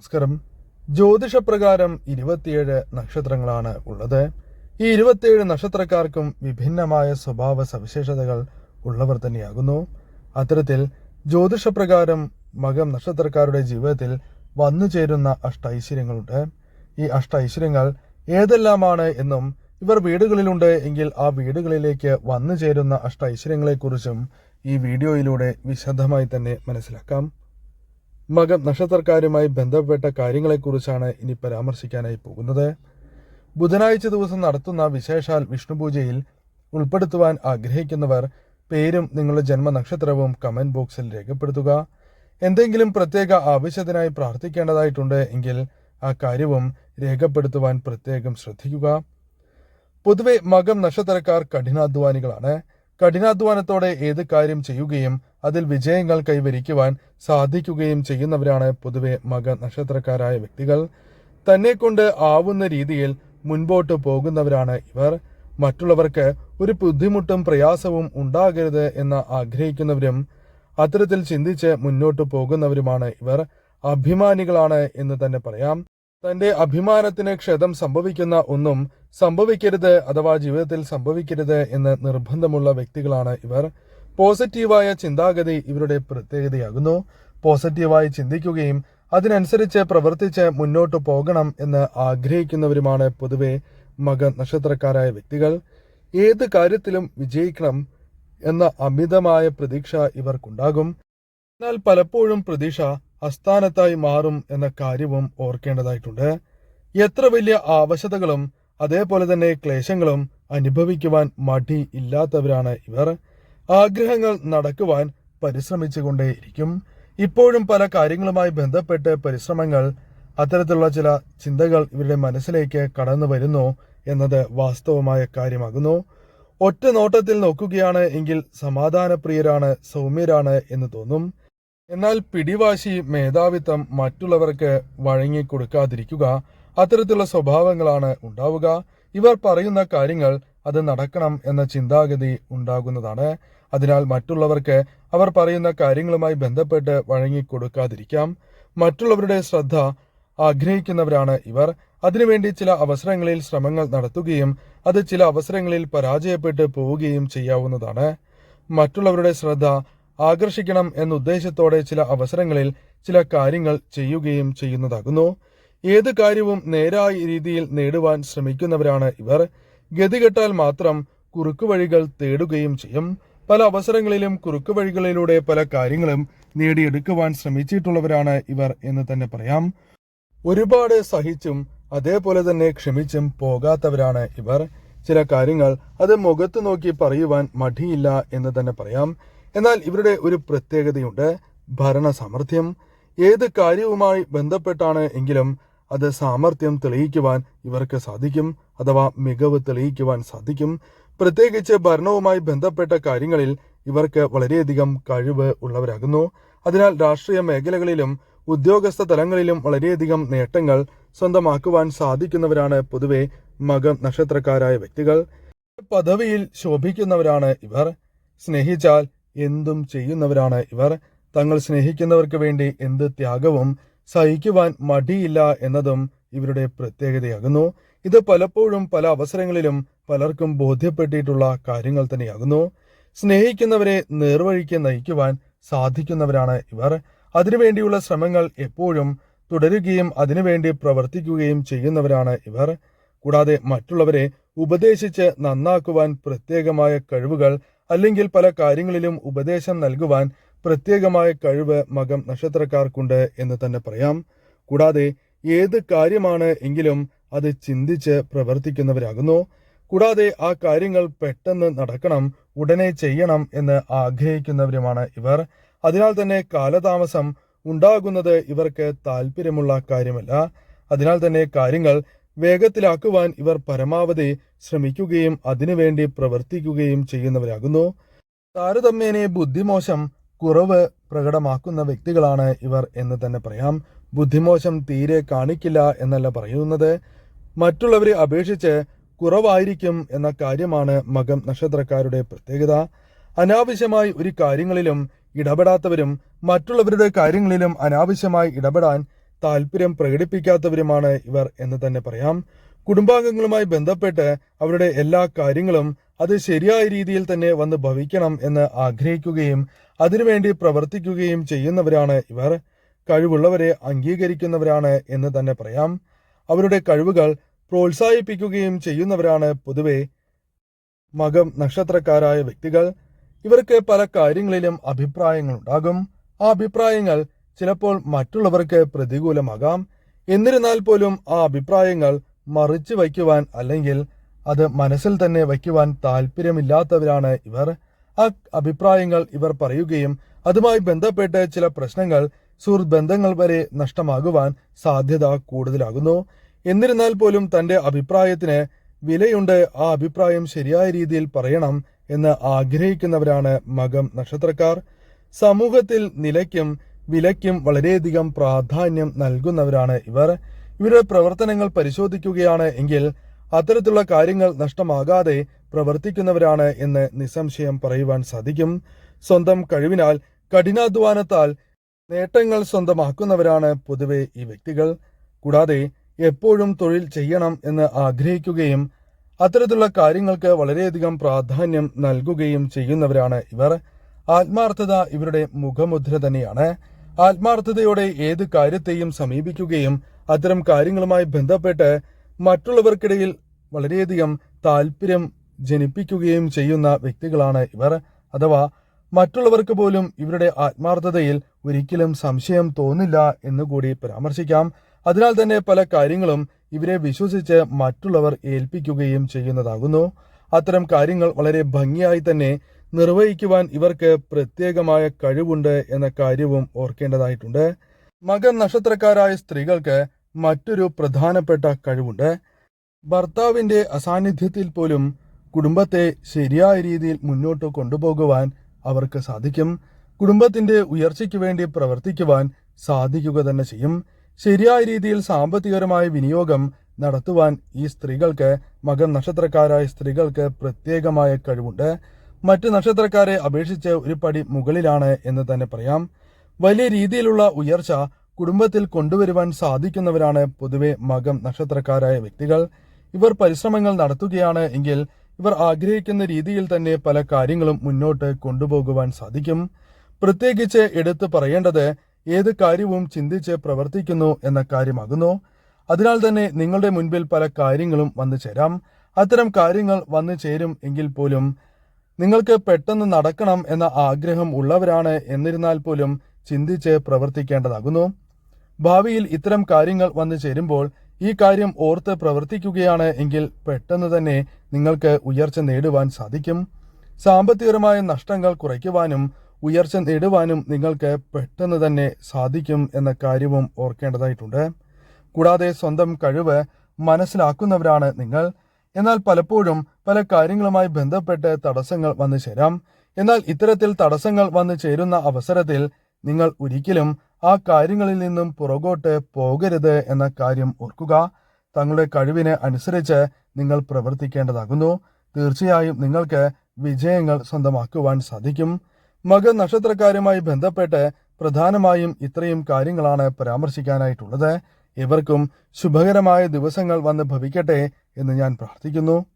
നമസ്കാരം. ജ്യോതിഷപ്രകാരം ഇരുപത്തിയേഴ് നക്ഷത്രങ്ങളാണ് ഉള്ളത്. ഈ ഇരുപത്തിയേഴ് നക്ഷത്രക്കാർക്കും വിഭിന്നമായ സ്വഭാവ സവിശേഷതകൾ ഉള്ളവർ തന്നെയാകുന്നു. അത്തരത്തിൽ ജ്യോതിഷപ്രകാരം മകം നക്ഷത്രക്കാരുടെ ജീവിതത്തിൽ വന്നു ചേരുന്ന അഷ്ടൈശ്വര്യങ്ങളുണ്ട്. ഈ അഷ്ടൈശ്വര്യങ്ങൾ ഏതെല്ലാമാണ് എന്നും ഇവർ വീടുകളിലുണ്ട് എങ്കിൽ ആ വീടുകളിലേക്ക് വന്നു ചേരുന്ന അഷ്ടൈശ്വര്യങ്ങളെക്കുറിച്ചും ഈ വീഡിയോയിലൂടെ വിശദമായി തന്നെ മനസ്സിലാക്കാം. മകം നക്ഷത്രക്കാരുമായി ബന്ധപ്പെട്ട കാര്യങ്ങളെക്കുറിച്ചാണ് ഇനി പരാമർശിക്കാനായി പോകുന്നത്. ബുധനാഴ്ച ദിവസം നടത്തുന്ന വിശേഷാൽ വിഷ്ണുപൂജയിൽ ഉൾപ്പെടുത്തുവാൻ ആഗ്രഹിക്കുന്നവർ പേരും നിങ്ങളുടെ ജന്മനക്ഷത്രവും കമന്റ് ബോക്സിൽ രേഖപ്പെടുത്തുക. എന്തെങ്കിലും പ്രത്യേക ആവശ്യത്തിനായി പ്രാർത്ഥിക്കേണ്ടതായിട്ടുണ്ട് എങ്കിൽ ആ കാര്യവും രേഖപ്പെടുത്തുവാൻ പ്രത്യേകം ശ്രദ്ധിക്കുക. പൊതുവെ മകം നക്ഷത്രക്കാർ കഠിനാധ്വാനികളാണ്. കഠിനാധ്വാനത്തോടെ ഏത് കാര്യം ചെയ്യുകയും അതിൽ വിജയങ്ങൾ കൈവരിക്കുവാൻ സാധിക്കുകയും ചെയ്യുന്നവരാണ് പൊതുവെ മക നക്ഷത്രക്കാരായ വ്യക്തികൾ. തന്നെ കൊണ്ട് ആവുന്ന രീതിയിൽ മുൻപോട്ട് പോകുന്നവരാണ് ഇവർ. മറ്റുള്ളവർക്ക് ഒരു ബുദ്ധിമുട്ടും പ്രയാസവും ഉണ്ടാകരുത് എന്ന് ആഗ്രഹിക്കുന്നവരും അത്തരത്തിൽ ചിന്തിച്ച് മുന്നോട്ട് പോകുന്നവരുമാണ് ഇവർ. അഭിമാനികളാണ് എന്ന് തന്നെ പറയാം. തന്റെ അഭിമാനത്തിന് ക്ഷതം സംഭവിക്കുന്ന ഒന്നും സംഭവിക്കരുത് അഥവാ ജീവിതത്തിൽ സംഭവിക്കരുത് എന്ന് നിർബന്ധമുള്ള വ്യക്തികളാണ് ഇവർ. പോസിറ്റീവായ ചിന്താഗതി ഇവരുടെ പ്രത്യേകതയാകുന്നു. പോസിറ്റീവായി ചിന്തിക്കുകയും അതിനനുസരിച്ച് പ്രവർത്തിച്ച് മുന്നോട്ട് പോകണം എന്ന് ആഗ്രഹിക്കുന്നവരുമാണ് പൊതുവെ മക നക്ഷത്രക്കാരായ വ്യക്തികൾ. ഏത് കാര്യത്തിലും വിജയിക്കണം എന്ന അമിതമായ പ്രതീക്ഷ ഇവർക്കുണ്ടാകും. എന്നാൽ പലപ്പോഴും പ്രതീക്ഷ അസ്ഥാനത്തായി മാറും എന്ന കാര്യവും ഓർക്കേണ്ടതായിട്ടുണ്ട്. എത്ര വലിയ ആവശ്യതകളും അതേപോലെ തന്നെ ക്ലേശങ്ങളും അനുഭവിക്കുവാൻ മടി ഇല്ലാത്തവരാണ് ഇവർ. ആഗ്രഹങ്ങൾ നടക്കുവാൻ പരിശ്രമിച്ചുകൊണ്ടേയിരിക്കും. ഇപ്പോഴും പല കാര്യങ്ങളുമായി ബന്ധപ്പെട്ട് പരിശ്രമങ്ങൾ അത്തരത്തിലുള്ള ചില ചിന്തകൾ ഇവരുടെ മനസ്സിലേക്ക് കടന്നു വരുന്നു എന്നത് വാസ്തവമായ കാര്യമാകുന്നു. ഒറ്റ നോട്ടത്തിൽ നോക്കുകയാണ് എങ്കിൽ സമാധാനപ്രിയരാണ് സൗമ്യരാണ് എന്ന് തോന്നും. എന്നാൽ പിടിവാശി മേധാവിത്വം മറ്റുള്ളവർക്ക് വഴങ്ങി കൊടുക്കാതിരിക്കുക അത്തരത്തിലുള്ള സ്വഭാവങ്ങളാണ് ഉണ്ടാവുക. ഇവർ പറയുന്ന കാര്യങ്ങൾ അത് നടക്കണം എന്ന ചിന്താഗതി ഉണ്ടാകുന്നതാണ്. അതിനാൽ മറ്റുള്ളവർക്ക് അവർ പറയുന്ന കാര്യങ്ങളുമായി ബന്ധപ്പെട്ട് വഴങ്ങിക്കൊടുക്കാതിരിക്കാം. മറ്റുള്ളവരുടെ ശ്രദ്ധ ആഗ്രഹിക്കുന്നവരാണ് ഇവർ. അതിനുവേണ്ടി ചില അവസരങ്ങളിൽ ശ്രമങ്ങൾ നടത്തുകയും അത് ചില അവസരങ്ങളിൽ പരാജയപ്പെട്ട് പോവുകയും ചെയ്യാവുന്നതാണ്. മറ്റുള്ളവരുടെ ശ്രദ്ധ ആകർഷിക്കണം എന്ന ഉദ്ദേശത്തോടെ ചില അവസരങ്ങളിൽ ചില കാര്യങ്ങൾ ചെയ്യുകയും ചെയ്യുന്നതാകുന്നു. ഏത് കാര്യവും നേരായ രീതിയിൽ നേടുവാൻ ശ്രമിക്കുന്നവരാണ് ഇവർ. ഗതികെട്ടാൽ മാത്രം കുറുക്കുവഴികൾ തേടുകയും ചെയ്യും. പല അവസരങ്ങളിലും കുറുക്കു വഴികളിലൂടെ പല കാര്യങ്ങളും നേടിയെടുക്കുവാൻ ശ്രമിച്ചിട്ടുള്ളവരാണ് ഇവർ എന്ന് തന്നെ പറയാം. ഒരുപാട് സഹിച്ചും അതേപോലെ തന്നെ ക്ഷമിച്ചും പോകാത്തവരാണ് ഇവർ. ചില കാര്യങ്ങൾ അത് മുഖത്ത് നോക്കി പറയുവാൻ മടിയില്ല എന്ന് തന്നെ പറയാം. എന്നാൽ ഇവരുടെ ഒരു പ്രത്യേകതയുണ്ട് ഭരണ സാമർഥ്യം. ഏത് കാര്യവുമായി ബന്ധപ്പെട്ടാണ് എങ്കിലും അത് സാമർഥ്യം തെളിയിക്കുവാൻ ഇവർക്ക് സാധിക്കും അഥവാ മികവ് തെളിയിക്കുവാൻ സാധിക്കും. പ്രത്യേകിച്ച് ഭരണവുമായി ബന്ധപ്പെട്ട കാര്യങ്ങളിൽ ഇവർക്ക് വളരെയധികം കഴിവ് ഉള്ളവരാകുന്നു. അതിനാൽ രാഷ്ട്രീയ മേഖലകളിലും ഉദ്യോഗസ്ഥ തലങ്ങളിലും വളരെയധികം നേട്ടങ്ങൾ സ്വന്തമാക്കുവാൻ സാധിക്കുന്നവരാണ് പൊതുവെ മകം നക്ഷത്രക്കാരായ വ്യക്തികൾ. പദവിയിൽ ശോഭിക്കുന്നവരാണ് ഇവർ. സ്നേഹിച്ചാൽ എന്തും ചെയ്യുന്നവരാണ് ഇവർ. തങ്ങൾ സ്നേഹിക്കുന്നവർക്ക് വേണ്ടി എന്ത് ത്യാഗവും സഹിക്കുവാൻ മടിയില്ല എന്നതും ഇവരുടെ പ്രത്യേകതയാകുന്നു. ഇത് പലപ്പോഴും പല അവസരങ്ങളിലും പലർക്കും ബോധ്യപ്പെട്ടിട്ടുള്ള കാര്യങ്ങൾ തന്നെയാകുന്നു. സ്നേഹിക്കുന്നവരെ നേർവഴിക്ക് നയിക്കുവാൻ സാധിക്കുന്നവരാണ് ഇവർ. അതിനുവേണ്ടിയുള്ള ശ്രമങ്ങൾ എപ്പോഴും തുടരുകയും അതിനുവേണ്ടി പ്രവർത്തിക്കുകയും ചെയ്യുന്നവരാണ് ഇവർ. കൂടാതെ മറ്റുള്ളവരെ ഉപദേശിച്ച് നന്നാക്കുവാൻ പ്രത്യേകമായ കഴിവുകൾ അല്ലെങ്കിൽ പല കാര്യങ്ങളിലും ഉപദേശം നൽകുവാൻ പ്രത്യേകമായ കഴിവ് മകം നക്ഷത്രക്കാർക്കുണ്ട് എന്ന് തന്നെ പറയാം. കൂടാതെ ഏത് കാര്യമാണ് എങ്കിലും അത് ചിന്തിച്ച് പ്രവർത്തിക്കുന്നവരാകുന്നു. കൂടാതെ ആ കാര്യങ്ങൾ പെട്ടെന്ന് നടക്കണം ഉടനെ ചെയ്യണം എന്ന് ആഗ്രഹിക്കുന്നവരുമാണ് ഇവർ. അതിനാൽ തന്നെ കാലതാമസം ഉണ്ടാകുന്നത് ഇവർക്ക് താല്പര്യമുള്ള കാര്യമല്ല. അതിനാൽ തന്നെ കാര്യങ്ങൾ വേഗത്തിലാക്കുവാൻ ഇവർ പരമാവധി ശ്രമിക്കുകയും അതിനുവേണ്ടി പ്രവർത്തിക്കുകയും ചെയ്യുന്നവരാകുന്നു. താരതമ്യേനെ ബുദ്ധിമോശം കുറവ് പ്രകടമാക്കുന്ന വ്യക്തികളാണ് ഇവർ എന്ന് തന്നെ പറയാം. ബുദ്ധിമോശം തീരെ കാണിക്കില്ല എന്നല്ല പറയുന്നത്. മറ്റുള്ളവരെ അപേക്ഷിച്ച് കുറവായിരിക്കും എന്ന കാര്യമാണ് മകം നക്ഷത്രക്കാരുടെ പ്രത്യേകത. അനാവശ്യമായി ഒരു കാര്യങ്ങളിലും ഇടപെടാത്തവരും മറ്റുള്ളവരുടെ കാര്യങ്ങളിലും അനാവശ്യമായി ഇടപെടാൻ താല്പര്യം പ്രകടിപ്പിക്കാത്തവരുമാണ് ഇവർ എന്ന് തന്നെ പറയാം. കുടുംബാംഗങ്ങളുമായി ബന്ധപ്പെട്ട് അവരുടെ എല്ലാ കാര്യങ്ങളും അത് ശരിയായ രീതിയിൽ തന്നെ വന്ന് ഭവിക്കണം എന്ന് ആഗ്രഹിക്കുകയും അതിനുവേണ്ടി പ്രവർത്തിക്കുകയും ചെയ്യുന്നവരാണ് ഇവർ. കഴിവുള്ളവരെ അംഗീകരിക്കുന്നവരാണ് എന്ന് തന്നെ പറയാം. അവരുടെ കഴിവുകൾ പ്രോത്സാഹിപ്പിക്കുകയും ചെയ്യുന്നവരാണ് പൊതുവെ മകം നക്ഷത്രക്കാരായ വ്യക്തികൾ. ഇവർക്ക് പല കാര്യങ്ങളിലും അഭിപ്രായങ്ങൾ ഉണ്ടാകും. ആ അഭിപ്രായങ്ങൾ ചിലപ്പോൾ മറ്റുള്ളവർക്ക് പ്രതികൂലമാകാം. എന്നിരുന്നാൽ പോലും ആ അഭിപ്രായങ്ങൾ മറിച്ചു വയ്ക്കുവാൻ അല്ലെങ്കിൽ അത് മനസ്സിൽ തന്നെ വയ്ക്കുവാൻ താല്പര്യമില്ലാത്തവരാണ് ഇവർ. ആ അഭിപ്രായങ്ങൾ ഇവർ പറയുകയും അതുമായി ബന്ധപ്പെട്ട് ചില പ്രശ്നങ്ങൾ സുഹൃത്ത് ബന്ധങ്ങൾ വരെ നഷ്ടമാകുവാൻ സാധ്യത കൂടുതലാകുന്നു. എന്നിരുന്നാൽ പോലും തന്റെ അഭിപ്രായത്തിന് വിലയുണ്ട്. ആ അഭിപ്രായം ശരിയായ രീതിയിൽ പറയണം എന്ന് ആഗ്രഹിക്കുന്നവരാണ് മകം നക്ഷത്രക്കാർ. സമൂഹത്തിൽ നിലയ്ക്കും വിലയ്ക്കും വളരെയധികം പ്രാധാന്യം നൽകുന്നവരാണ് ഇവർ. ഇവരുടെ പ്രവർത്തനങ്ങൾ പരിശോധിക്കുകയാണ് എങ്കിൽ അത്തരത്തിലുള്ള കാര്യങ്ങൾ നഷ്ടമാകാതെ പ്രവർത്തിക്കുന്നവരാണ് എന്ന് നിസ്സംശയം പറയുവാൻ സാധിക്കും. സ്വന്തം കഴിവിനാൽ കഠിനാധ്വാനത്താൽ നേട്ടങ്ങൾ സ്വന്തമാക്കുന്നവരാണ് പൊതുവെ ഈ വ്യക്തികൾ. കൂടാതെ എപ്പോഴും തൊഴിൽ ചെയ്യണം എന്ന് ആഗ്രഹിക്കുകയും അത്തരത്തിലുള്ള കാര്യങ്ങൾക്ക് വളരെയധികം പ്രാധാന്യം നൽകുകയും ചെയ്യുന്നവരാണ് ഇവർ. ആത്മാർത്ഥത ഇവരുടെ മുഖമുദ്ര തന്നെയാണ്. ആത്മാർത്ഥതയോടെ ഏത് കാര്യത്തെയും സമീപിക്കുകയും അത്തരം കാര്യങ്ങളുമായി ബന്ധപ്പെട്ട് മറ്റുള്ളവർക്കിടയിൽ വളരെയധികം താല്പര്യം ജനിപ്പിക്കുകയും ചെയ്യുന്ന വ്യക്തികളാണ് ഇവർ. അഥവാ മറ്റുള്ളവർക്ക് പോലും ഇവരുടെ ആത്മാർത്ഥതയിൽ ഒരിക്കലും സംശയം തോന്നില്ല എന്ന് കൂടി പരാമർശിക്കാം. അതിനാൽ തന്നെ പല കാര്യങ്ങളും ഇവരെ വിശ്വസിച്ച് മറ്റുള്ളവർ ഏൽപ്പിക്കുകയും ചെയ്യുന്നതാകുന്നു. അത്തരം കാര്യങ്ങൾ വളരെ ഭംഗിയായി തന്നെ നിർവഹിക്കുവാൻ ഇവർക്ക് പ്രത്യേകമായ കഴിവുണ്ട് എന്ന കാര്യവും ഓർക്കേണ്ടതായിട്ടുണ്ട്. മകൻ നക്ഷത്രക്കാരായ സ്ത്രീകൾക്ക് മറ്റൊരു പ്രധാനപ്പെട്ട കഴിവുണ്ട്. ഭർത്താവിന്റെ അസാന്നിധ്യത്തിൽ പോലും കുടുംബത്തെ ശരിയായ രീതിയിൽ മുന്നോട്ട് കൊണ്ടുപോകുവാൻ അവർക്ക് സാധിക്കും. കുടുംബത്തിന്റെ ഉയർച്ചയ്ക്ക് വേണ്ടി പ്രവർത്തിക്കുവാൻ സാധിക്കുക തന്നെ ചെയ്യും. ശരിയായ രീതിയിൽ സാമ്പത്തികപരമായ വിനിയോഗം നടത്തുവാൻ ഈ സ്ത്രീകൾക്ക് മകൻ നക്ഷത്രക്കാരായ സ്ത്രീകൾക്ക് പ്രത്യേകമായ കഴിവുണ്ട്. മറ്റ് നക്ഷത്രക്കാരെ അപേക്ഷിച്ച് ഒരു പടി മുകളിലാണ് എന്ന് തന്നെ പറയാം. വലിയ രീതിയിലുള്ള ഉയർച്ച കുടുംബത്തിൽ കൊണ്ടുവരുവാൻ സാധിക്കുന്നവരാണ് പൊതുവെ മകം നക്ഷത്രക്കാരായ വ്യക്തികൾ. ഇവർ പരിശ്രമങ്ങൾ നടത്തുകയാണ് എങ്കിൽ ഇവർ ആഗ്രഹിക്കുന്ന രീതിയിൽ തന്നെ പല കാര്യങ്ങളും മുന്നോട്ട് കൊണ്ടുപോകുവാൻ സാധിക്കും. പ്രത്യേകിച്ച് എടുത്തു പറയേണ്ടത് ഏത് കാര്യവും ചിന്തിച്ച് പ്രവർത്തിക്കുന്നു എന്ന കാര്യമാകുന്നു. അതിനാൽ തന്നെ നിങ്ങളുടെ മുൻപിൽ പല കാര്യങ്ങളും വന്നു ചേരാം. അത്തരം കാര്യങ്ങൾ വന്നു ചേരും എങ്കിൽ പോലും നിങ്ങൾക്ക് പെട്ടെന്ന് നടക്കണം എന്ന ആഗ്രഹം ഉള്ളവരാണ് എന്നിരുന്നാൽ പോലും ചിന്തിച്ച് പ്രവർത്തിക്കേണ്ടതാകുന്നു. ഭാവിയിൽ ഇത്തരം കാര്യങ്ങൾ വന്നു ചേരുമ്പോൾ ഈ കാര്യം ഓർത്ത് പ്രവർത്തിക്കുകയാണ് എങ്കിൽ പെട്ടെന്ന് തന്നെ നിങ്ങൾക്ക് ഉയർച്ച നേടുവാൻ സാധിക്കും. സാമ്പത്തികപരമായ നഷ്ടങ്ങൾ കുറയ്ക്കുവാനും ഉയർച്ച നേടുവാനും നിങ്ങൾക്ക് പെട്ടെന്ന് തന്നെ സാധിക്കും എന്ന കാര്യവും ഓർക്കേണ്ടതായിട്ടുണ്ട്. കൂടാതെ സ്വന്തം കഴിവ് മനസ്സിലാക്കുന്നവരാണ് നിങ്ങൾ. എന്നാൽ പലപ്പോഴും പല കാര്യങ്ങളുമായി ബന്ധപ്പെട്ട് തടസ്സങ്ങൾ വന്നു ചേരാം. എന്നാൽ ഇത്തരത്തിൽ തടസ്സങ്ങൾ വന്നു ചേരുന്ന അവസരത്തിൽ നിങ്ങൾ ഒരിക്കലും ആ കാര്യങ്ങളിൽ നിന്നും പുറകോട്ട് പോകരുത് എന്ന കാര്യം ഓർക്കുക. തങ്ങളുടെ കഴിവിന് അനുസരിച്ച് നിങ്ങൾ പ്രവർത്തിക്കേണ്ടതാകുന്നു. തീർച്ചയായും നിങ്ങൾക്ക് വിജയങ്ങൾ സ്വന്തമാക്കുവാൻ സാധിക്കും. മക നക്ഷത്രക്കാരുമായി ബന്ധപ്പെട്ട് പ്രധാനമായും ഇത്രയും കാര്യങ്ങളാണ് പരാമർശിക്കാനായിട്ടുള്ളത്. ഇവർക്കും ശുഭകരമായ ദിവസങ്ങൾ വന്ന് ഭവിക്കട്ടെ എന്ന് ഞാൻ പ്രാർത്ഥിക്കുന്നു.